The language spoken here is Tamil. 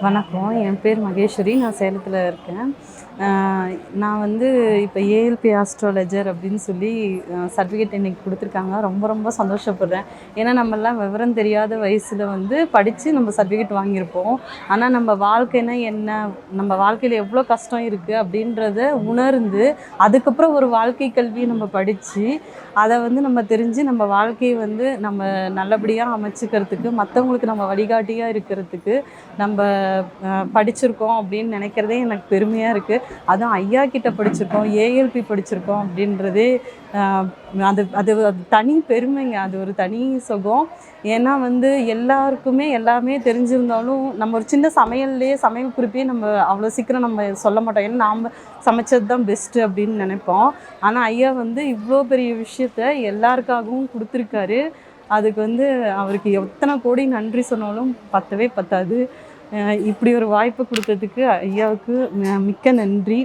வணக்கம். என் பேர் மகேஸ்வரி. நான் சேலத்தில் இருக்கேன். நான் வந்து இப்போ ஏஎல்பி ஆஸ்ட்ராலஜர் அப்படின்னு சொல்லி சர்டிஃபிகேட் இன்னைக்கு கொடுத்துருக்காங்க. ரொம்ப ரொம்ப சந்தோஷப்படுறேன். ஏன்னா நம்மளாம் விவரம் தெரியாத வயசில் வந்து படித்து நம்ம சர்டிஃபிகேட் வாங்கியிருப்போம். ஆனால் நம்ம வாழ்க்கைனா என்ன? நம்ம வாழ்க்கையில் எவ்வளோ கஷ்டம் இருக்குது அப்படின்றத உணர்ந்து அதுக்கப்புறம் ஒரு வாழ்க்கை கல்வியை நம்ம படித்து அதை வந்து நம்ம தெரிஞ்சு நம்ம வாழ்க்கையை வந்து நம்ம நல்லபடியாக அமைச்சுக்கிறதுக்கு மற்றவங்களுக்கு நம்ம வழிகாட்டியாக இருக்கிறதுக்கு நம்ம படிச்சிருக்கோம் அப்படின்னு நினைக்கிறதே எனக்கு பெருமையாக இருக்குது அதுவும் ஐயா கிட்ட படிச்சிருக்கோம் ஏஎல்பி படிச்சிருக்கோம் அப்படின்றதே அது அது அது தனி பெருமைங்க. அது ஒரு தனி சுகம். ஏன்னா வந்து எல்லாருக்குமே எல்லாமே தெரிஞ்சிருந்தாலும் நம்ம ஒரு சின்ன சமையல்லையே சமையல் குறிப்பே நம்ம அவ்வளோ சீக்கிரம் நம்ம சொல்ல மாட்டோம். ஏன்னா நாம் சமைச்சது தான் பெஸ்ட்டு அப்படின்னு நினைப்போம். ஆனால் ஐயா வந்து இவ்வளோ பெரிய விஷயத்த எல்லாருக்காகவும் கொடுத்துருக்காரு. அதுக்கு வந்து அவருக்கு எத்தனை கோடி நன்றி சொன்னாலும் பத்தவே பத்தாது. இப்படி ஒரு வாய்ப்பு கொடுத்ததுக்கு ஐயாவுக்கு மிக்க நன்றி.